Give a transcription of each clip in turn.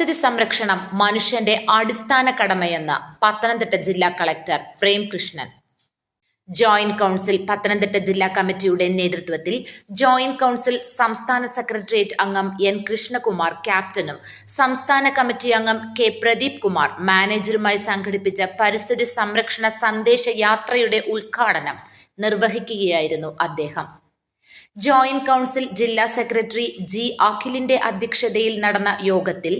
പരിസ്ഥിതി സംരക്ഷണം മനുഷ്യന്റെ അടിസ്ഥാന കടമയെന്ന് പത്തനംതിട്ട ജില്ലാ collector Premkrishnan. Joint council Pathanamthitta ജില്ലാ കമ്മിറ്റിയുടെ നേതൃത്വത്തിൽ ജോയിന്റ് കൗൺസിൽ സംസ്ഥാന സെക്രട്ടേറിയറ്റ് അംഗം എൻ കൃഷ്ണകുമാർ ക്യാപ്റ്റനും സംസ്ഥാന കമ്മിറ്റി അംഗം കെ പ്രദീപ് കുമാർ മാനേജറുമായി സംഘടിപ്പിച്ച പരിസ്ഥിതി സംരക്ഷണ സന്ദേശ യാത്രയുടെ ഉദ്ഘാടനം നിർവഹിക്കുകയായിരുന്നു അദ്ദേഹം. ജോയിന്റ് കൗൺസിൽ ജില്ലാ സെക്രട്ടറി ജി അഖിലിന്റെ അധ്യക്ഷതയിൽ നടന്ന യോഗത്തിൽ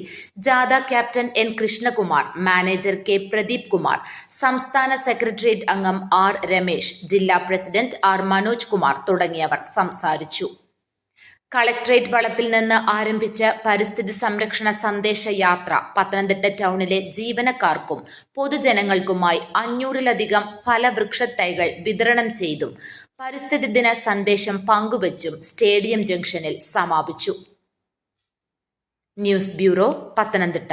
ജാഥ captain N Krishnakumar manager K Pradeep Kumar സംസ്ഥാന സെക്രട്ടേറിയറ്റ് അംഗം ആർ രമേശ് ജില്ലാ പ്രസിഡന്റ് ആർ മനോജ് കുമാർ തുടങ്ങിയവർ സംസാരിച്ചു. കളക്ട്രേറ്റ് വളപ്പിൽ നിന്ന് ആരംഭിച്ച പരിസ്ഥിതി സംരക്ഷണ സന്ദേശ യാത്ര പത്തനംതിട്ട ടൗണിലെ ജീവനക്കാർക്കും പൊതുജനങ്ങൾക്കുമായി അഞ്ഞൂറിലധികം ഫലവൃക്ഷത്തൈകൾ വിതരണം ചെയ്തും പരിസ്ഥിതി ദിന സന്ദേശം പങ്കുവച്ചും സ്റ്റേഡിയം ജംഗ്ഷനിൽ സമാപിച്ചു. News bureau Pathanamthitta.